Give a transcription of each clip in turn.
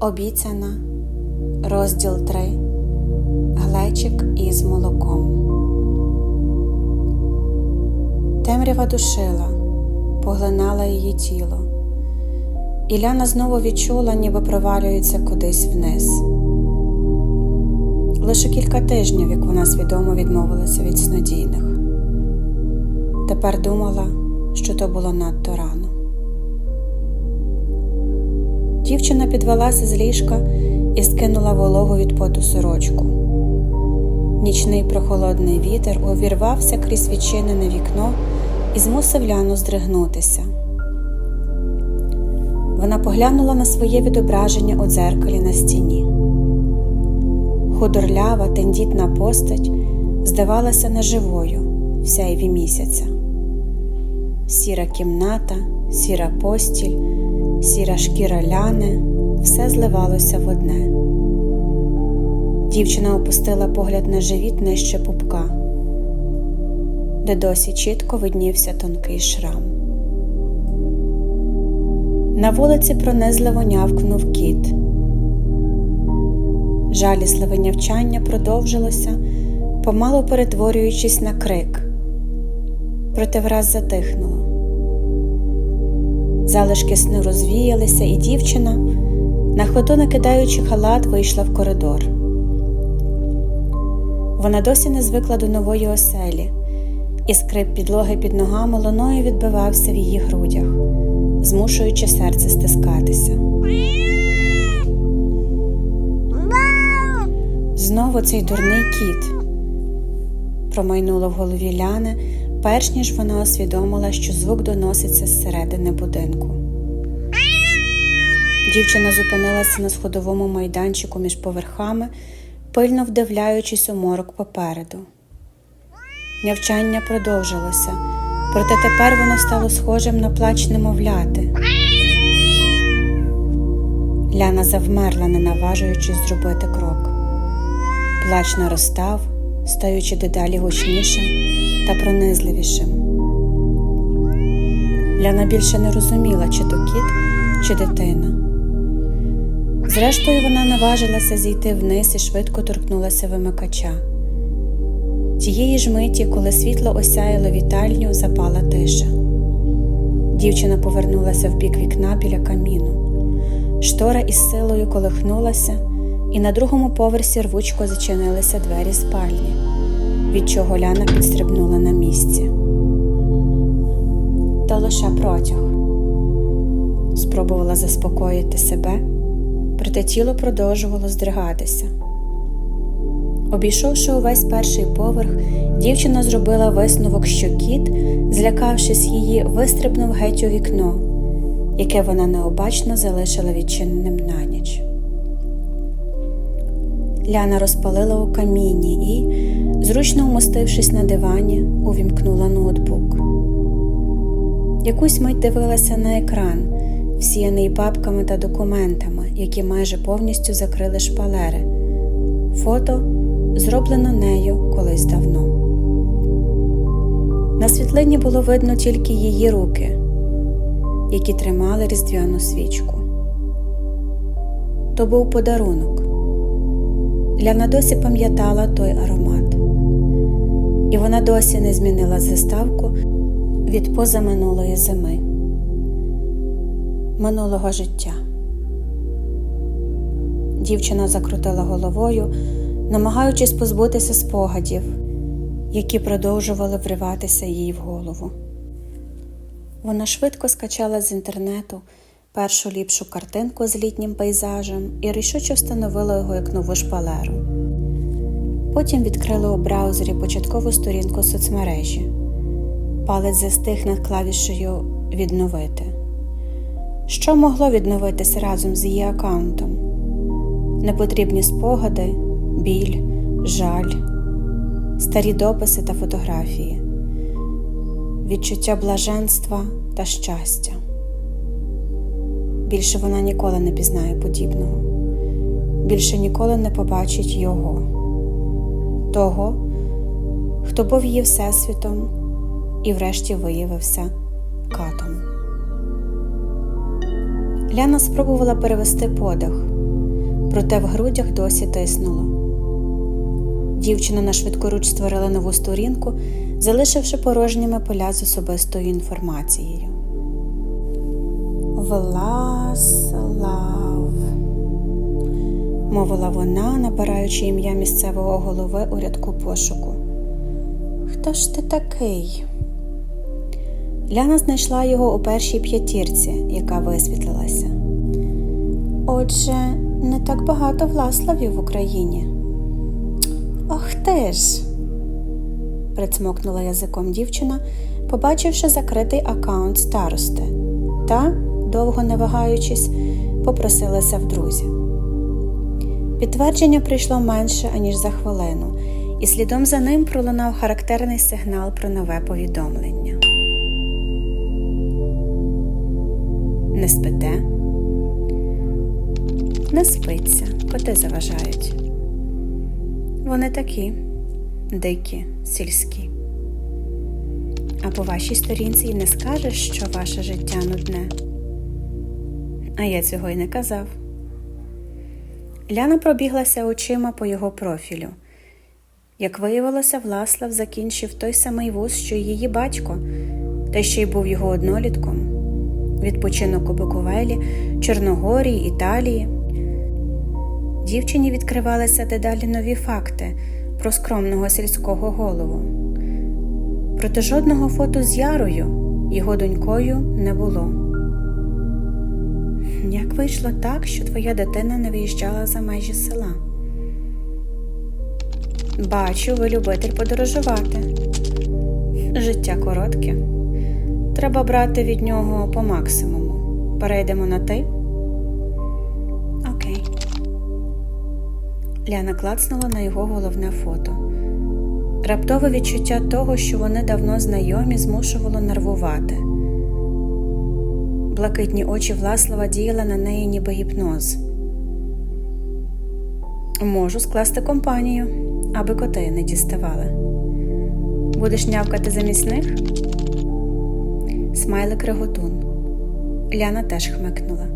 Обіцяна, розділ 3 Глечик із молоком. Темрява душила, поглинала її тіло. Іляна знову відчула, ніби провалюється кудись вниз. Лише кілька тижнів, як вона свідомо відмовилася від снодійних. Тепер думала, що то було надто рано. Дівчина підвелася з ліжка і скинула вологу від поту сорочку. Нічний прохолодний вітер увірвався крізь відчинене вікно і змусив Ляну здригнутися. Вона поглянула на своє відображення у дзеркалі на стіні. Худорлява, тендітна постать здавалася неживою в сяйві місяця. Сіра кімната, сіра постіль, сіра шкіра ляни все зливалося в одне. Дівчина опустила погляд на живіт нижче пупка, де досі чітко виднівся тонкий шрам. На вулиці пронизливо нявкнув кіт. Жалісливе нявчання продовжилося, помало перетворюючись на крик, проте враз затихнуло. Залишки сну розвіялися, і дівчина, на ходу накидаючи халат, вийшла в коридор. Вона досі не звикла до нової оселі, і скрип підлоги під ногами луною відбивався в її грудях, змушуючи серце стискатися. Знову цей дурний кіт промайнуло в голові Ляни, перш ніж вона усвідомила, що звук доноситься зсередини будинку. Дівчина зупинилася на сходовому майданчику між поверхами, пильно вдивляючись у морок попереду. Нявчання продовжилося, проте тепер воно стало схожим на плач немовляти. Ляна завмерла, не наважуючись зробити крок. Плач наростав, стаючи дедалі гучнішим та пронизливішим. Ляна більше не розуміла, чи то кіт, чи дитина. Зрештою, вона наважилася зійти вниз і швидко торкнулася вимикача. Тієї ж миті, коли світло осяяло вітальню, запала тиша. Дівчина повернулася в бік вікна біля каміну. Штора із силою колихнулася, і на другому поверсі рвучко зачинилися двері спальні, від чого Ляна підстрибнула на місці. То лише протяг. Спробувала заспокоїти себе, проте тіло продовжувало здригатися. Обійшовши увесь перший поверх, дівчина зробила висновок, що кіт, злякавшись її, вистрибнув геть у вікно, яке вона необачно залишила відчиненим на ніч. Ляна розпалила у каміні і, зручно вмостившись на дивані, увімкнула ноутбук. Якусь мить дивилася на екран, всіяний папками та документами, які майже повністю закрили шпалери. Фото зроблено нею колись давно. На світлині було видно тільки її руки, які тримали різдвяну свічку. То був подарунок. Ляна досі пам'ятала той аромат, і вона досі не змінила заставку від позаминулої зими, минулого життя. Дівчина закрутила головою, намагаючись позбутися спогадів, які продовжували вриватися їй в голову. Вона швидко скачала з інтернету першу ліпшу картинку з літнім пейзажем і рішуче встановила його як нову шпалеру. Потім відкрила у браузері початкову сторінку соцмережі. Палець застиг над клавішею Відновити. Що могло відновитися разом з її аккаунтом? Непотрібні спогади, біль, жаль, старі дописи та фотографії, відчуття блаженства та щастя. Більше вона ніколи не пізнає подібного, більше ніколи не побачить його, того, хто був її всесвітом і врешті виявився катом. Ляна спробувала перевести подих, проте в грудях досі тиснуло. Дівчина на швидкоруч створила нову сторінку, залишивши порожніми поля з особистою інформацією. Власлав, мовила вона, набираючи ім'я місцевого голови у рядку пошуку. Хто ж ти такий? Ляна знайшла його у першій п'ятірці, яка висвітлилася. Отже, не так багато влаславів в Україні. Ох ти ж, прицмокнула язиком дівчина, побачивши закритий акаунт старости, та, довго не вагаючись, попросилася в друзі. Підтвердження прийшло менше, аніж за хвилину, і слідом за ним пролунав характерний сигнал про нове повідомлення. Не спите? Не спиться, коти заважають. Вони такі дикі, сільські. А по вашій сторінці й не скажеш, що ваше життя нудне. А я цього й не казав. Ляна пробіглася очима по його профілю. Як виявилося, Власлав закінчив той самий вуз, що й її батько, та ще й був його однолітком. Відпочинок у Буковелі, Чорногорії, Італії. Дівчині відкривалися дедалі нові факти про скромного сільського голову. Проте жодного фото з Ярою, його донькою, не було. Як вийшло так, що твоя дитина не виїжджала за межі села? Бачу, ви любитель подорожувати. Життя коротке. Треба брати від нього по максимуму. Перейдемо на ти? Окей. Ляна клацнула на його головне фото. Раптове відчуття того, що вони давно знайомі, змушувало нервувати. Блакитні очі Власлава діяли на неї ніби гіпноз. Можу скласти компанію, аби коти не діставали. Будеш нявкати замість них? Смайлик реготун. Ляна теж хмикнула.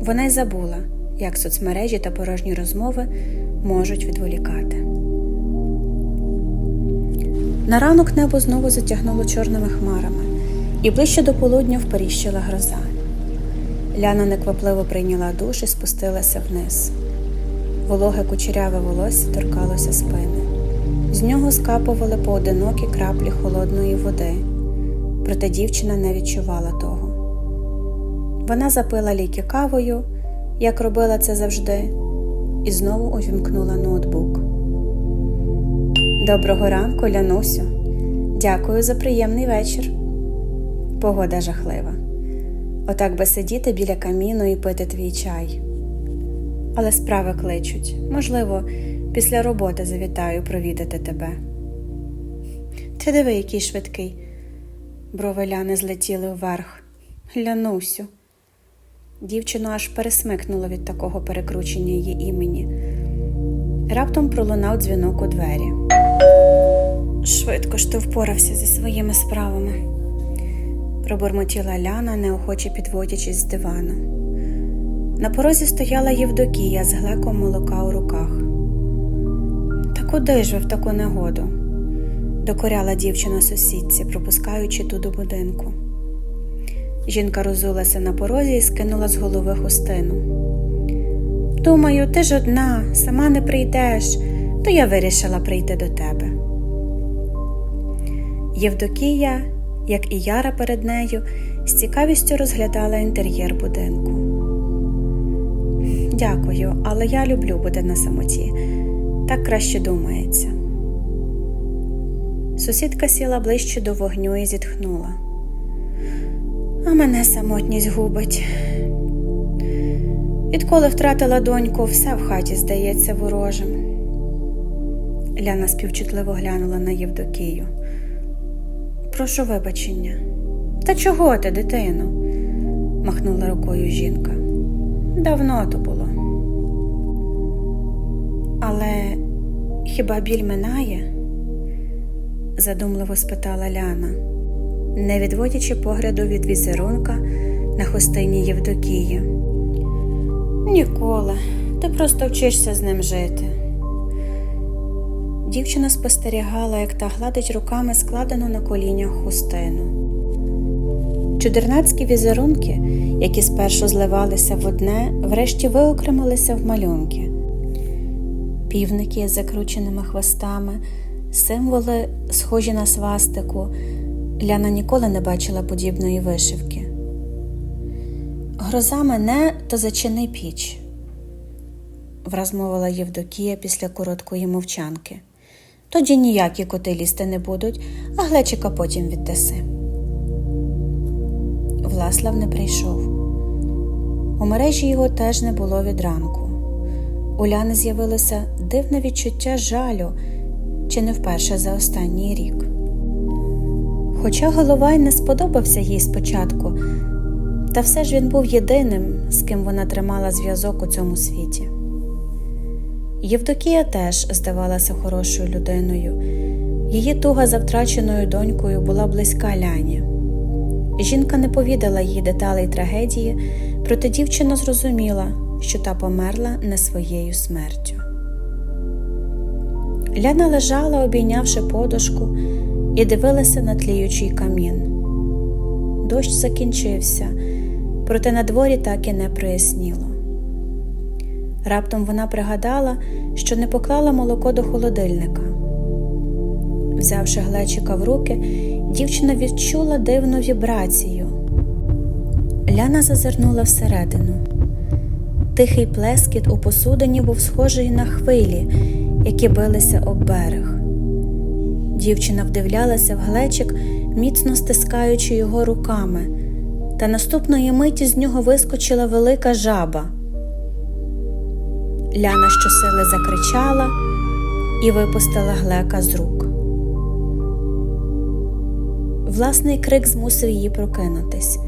Вона й забула, як соцмережі та порожні розмови можуть відволікати. На ранок небо знову затягнуло чорними хмарами, і ближче до полудня вперіщила гроза. Ляна неквапливо прийняла душ і спустилася вниз. Вологе кучеряве волосся торкалося спини. З нього скапували поодинокі краплі холодної води, проте дівчина не відчувала того. Вона запила ліки кавою, як робила це завжди, і знову увімкнула ноутбук. Доброго ранку, Лянусю. Дякую за приємний вечір. Погода жахлива. Отак би сидіти біля каміну і пити твій чай. Але справи кличуть. Можливо, після роботи завітаю провідати тебе. Ти диви, який швидкий. Брови Ляни злетіли вверх. Лянусю. Дівчину аж пересмикнуло від такого перекручення її імені. Раптом пролунав дзвінок у двері. Швидко ж ти впорався зі своїми справами, пробурмотіла Ляна, неохоче підводячись з дивану. На порозі стояла Євдокія з глеком молока у руках. Та куди ж ви в таку негоду? докоряла дівчина сусідці, пропускаючи ту до будинку. Жінка розулася на порозі і скинула з голови хустину. Думаю, ти ж одна, сама не прийдеш, то я вирішила прийти до тебе. Євдокія, як і Яра перед нею, з цікавістю розглядала інтер'єр будинку. Дякую, але я люблю бути на самоті. Так краще думається. Сусідка сіла ближче до вогню і зітхнула. А мене самотність губить. Відколи втратила доньку, все в хаті здається ворожим. Ляна співчутливо глянула на Євдокію. Прошу вибачення. Та чого ти, дитино? махнула рукою жінка. Давно то було. Але хіба біль минає? задумливо спитала Ляна, не відводячи погляду від візерунка на хустині Євдокії. Ніколи, Ти просто вчишся з ним жити. Дівчина спостерігала, як та гладить руками складену на колінях хустину. Чудернацькі візерунки, які спершу зливалися в одне, врешті виокремилися в малюнки. Півники з закрученими хвостами, символи, схожі на свастику. Ляна ніколи не бачила подібної вишивки. Гроза мене, то зачини піч, враз мовила Євдокія після короткої мовчанки. Тоді ніякі коти лізти не будуть, а глечика потім віддаси. Власлав не прийшов. У мережі його теж не було від ранку. У Ляни з'явилося дивне відчуття жалю, чи не вперше за останній рік. Хоча Головай не сподобався їй спочатку, та все ж він був єдиним, з ким вона тримала зв'язок у цьому світі. Євдокія теж здавалася хорошою людиною. Її туга за втраченою донькою була близька Ляні. Жінка не повідала їй деталей трагедії, проте дівчина зрозуміла, що та померла не своєю смертю. Ляна лежала, обійнявши подушку, і дивилася на тліючий камін. Дощ закінчився, проте на дворі так і не проясніло. Раптом вона пригадала, що не поклала молоко до холодильника. Взявши глечика в руки, дівчина відчула дивну вібрацію. Ляна зазирнула всередину. Тихий плескіт у посудині був схожий на хвилі, які билися об берег. Дівчина вдивлялася в глечик, міцно стискаючи його руками, та наступної миті з нього вискочила велика жаба. Ляна щосили закричала і випустила глека з рук. Власний крик змусив її прокинутись.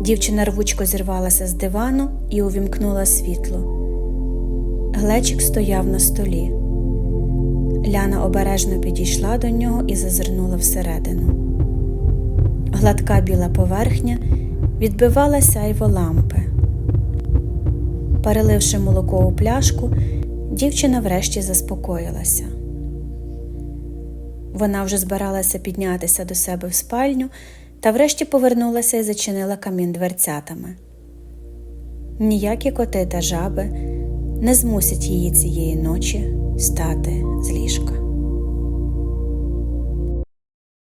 Дівчина рвучко зірвалася з дивану і увімкнула світло. Глечик стояв на столі. Ляна обережно підійшла до нього і зазирнула всередину. Гладка біла поверхня відбивала сяйво лампи. Переливши молоко у пляшку, дівчина врешті заспокоїлася. Вона вже збиралася піднятися до себе в спальню та врешті повернулася і зачинила камін дверцятами. Ніякі коти та жаби не змусять її цієї ночі стати з ліжка.